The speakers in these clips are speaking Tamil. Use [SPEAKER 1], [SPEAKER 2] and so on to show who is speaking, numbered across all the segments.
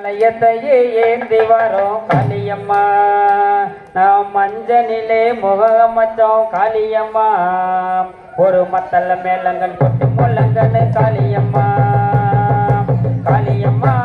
[SPEAKER 1] மலையத்தையே ஏந்தி வரோம் காளியம்மா. நாம் மஞ்சனிலே முகமச்சோம் காளியம்மா. ஒரு மத்தல்ல மேலங்கன் கொட்டு முள்ளங்கன்னு காளியம்மா. காளியம்மா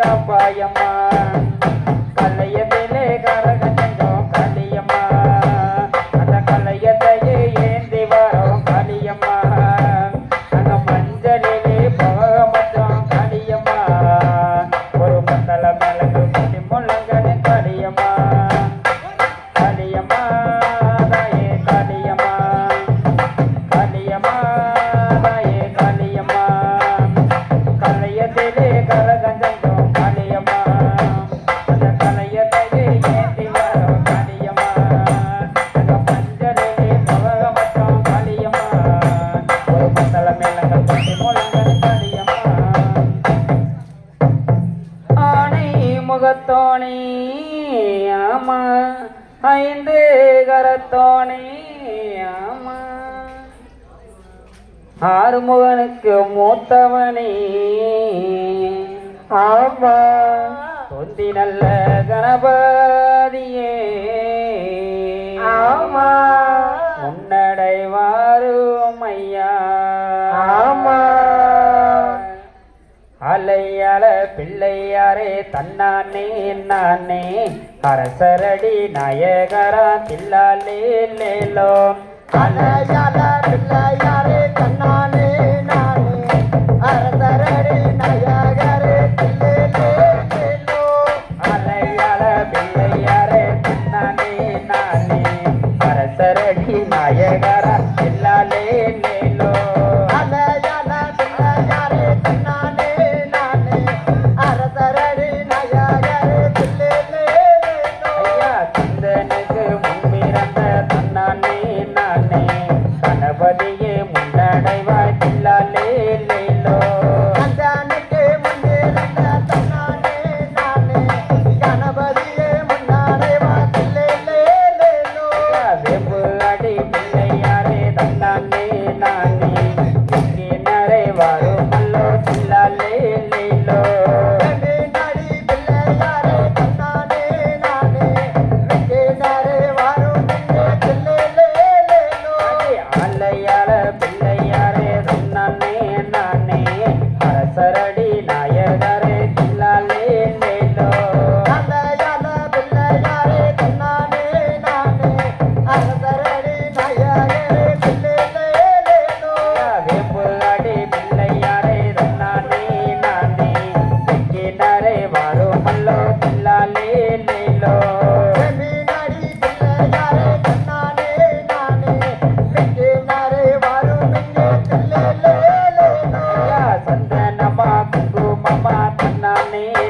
[SPEAKER 1] காப்பாயம்மா முகத்தோனே ஆமா. ஐந்து கரத்தோனே ஆமா. ஆறுமுகனுக்கு மூத்தவனே ஆமா. தொந்தி நல்ல கணபதியே ஆமா. முன்னடைவாரும் மலையாள பிள்ளையாரே தன்னானே நானே அரசரடி நாயகரா தில்லாலே லேலோ.
[SPEAKER 2] மலையாள பிள்ளை Hey.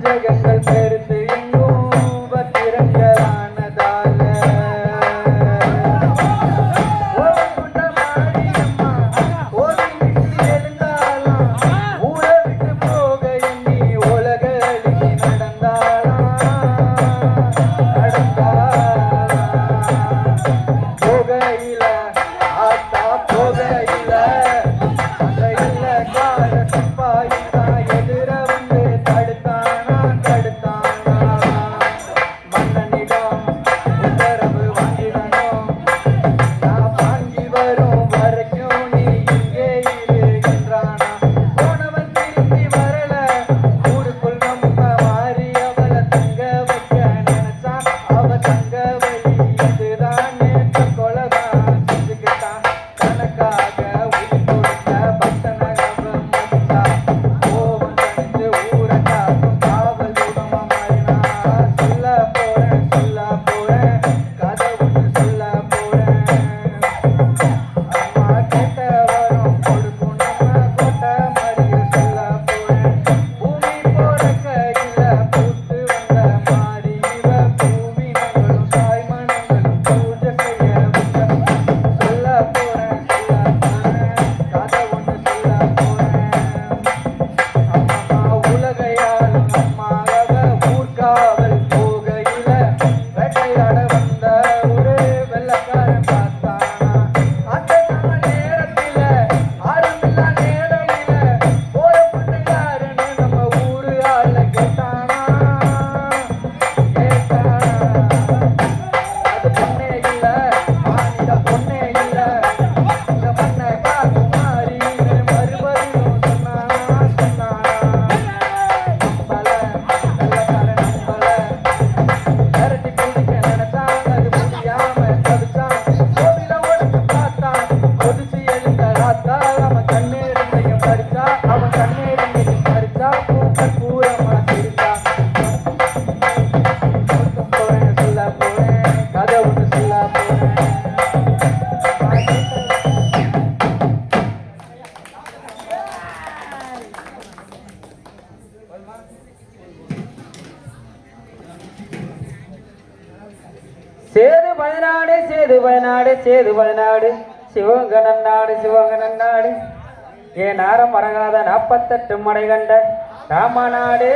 [SPEAKER 2] llegue hasta el. ஏன் நேரம் வரகாத நாற்பத்தெட்டு மடை கண்ட ராமநாடு.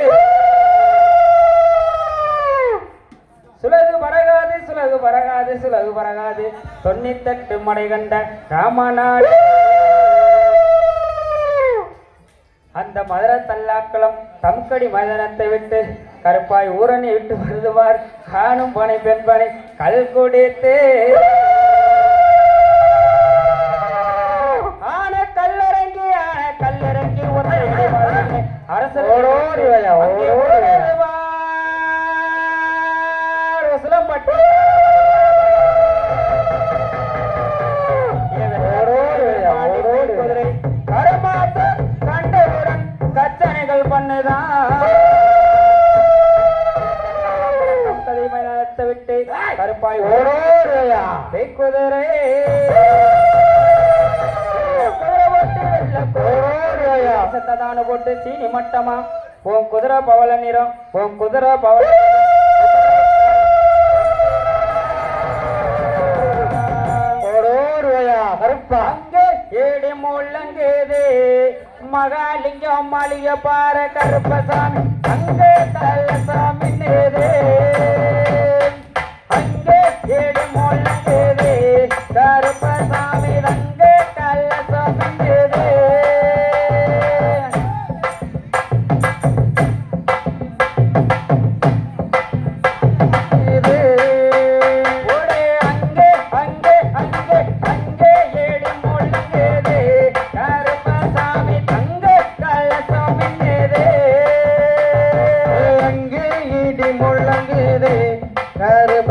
[SPEAKER 2] சுலகு பறகாது சுலகு பறகாது சுலகு பறகாது தொண்ணூத்தெட்டு மடை கண்ட ராமநாடு. அந்த மதுர தல்லாக்களம் தம்கடி மைதானத்தை விட்டு கருப்பாய் ஊரணி விட்டு வருதுவார். காணும் பனை பெண்பனை கல் குடித்து.
[SPEAKER 1] ஓடோடி
[SPEAKER 2] குதிரை கருமாத்த கச்சனைகள்
[SPEAKER 1] பண்ணுதான். விட்டு கருப்பாய்
[SPEAKER 3] ஓடோடுவையா
[SPEAKER 1] குதிரை குதிரை. சத்ததான போட்டு சீனி மட்டமா? உன் குதிரை பவள நிறம் உன் குதிரை பவள மகாலிங்கம் மாளிக பார கருப்பசாமி. அங்கே தள்ளசாமி நேரே
[SPEAKER 3] முழங்குதே
[SPEAKER 1] கருப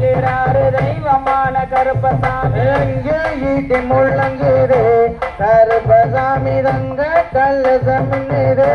[SPEAKER 1] இருக்கிறாரு தெய்வமான கருப்பசாமி.
[SPEAKER 3] எங்கே ஈட்டி முள்ளங்குதே. கருப்பசாமி
[SPEAKER 1] தங்க கல்ல சமின்னுதே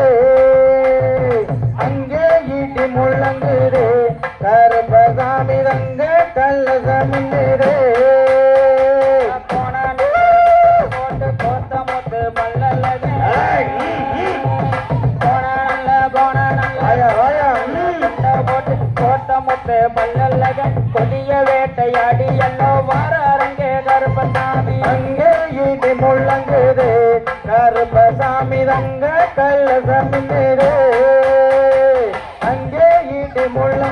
[SPEAKER 1] মরলাম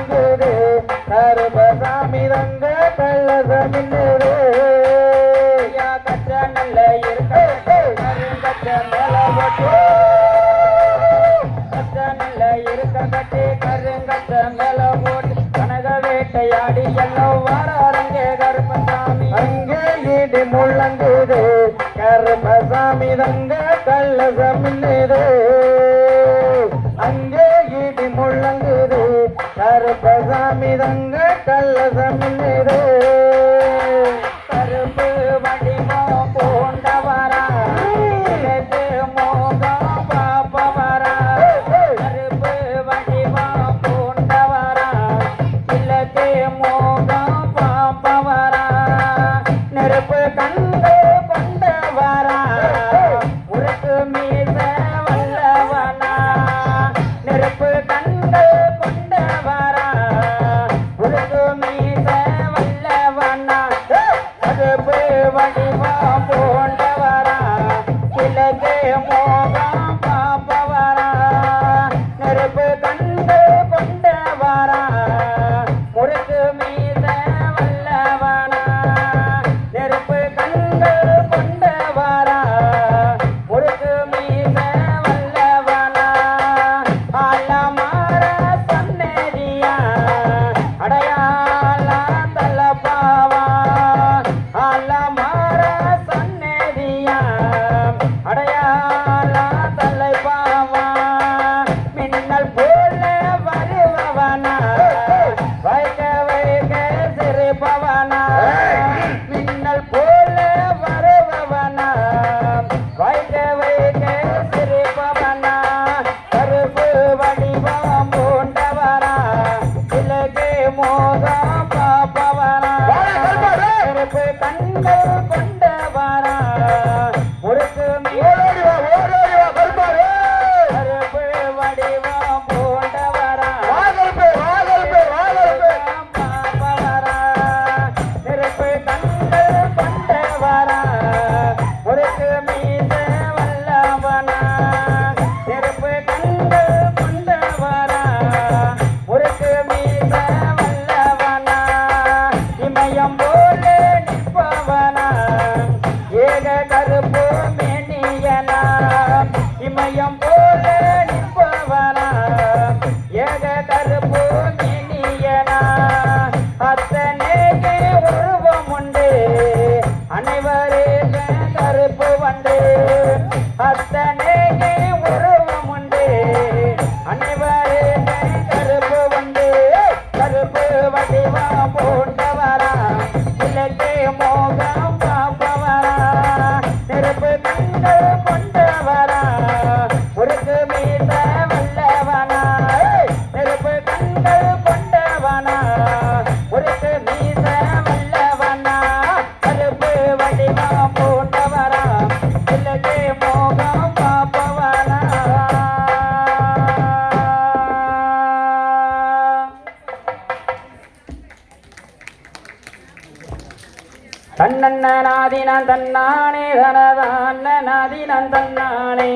[SPEAKER 1] தன்னண்ணனாதினான் தன்னானே தனதான்னனாதினான் நந்தன்னானே.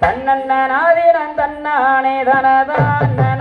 [SPEAKER 1] தன்னன்னாதி நந்தன்னானே தனதான்னனாதினான்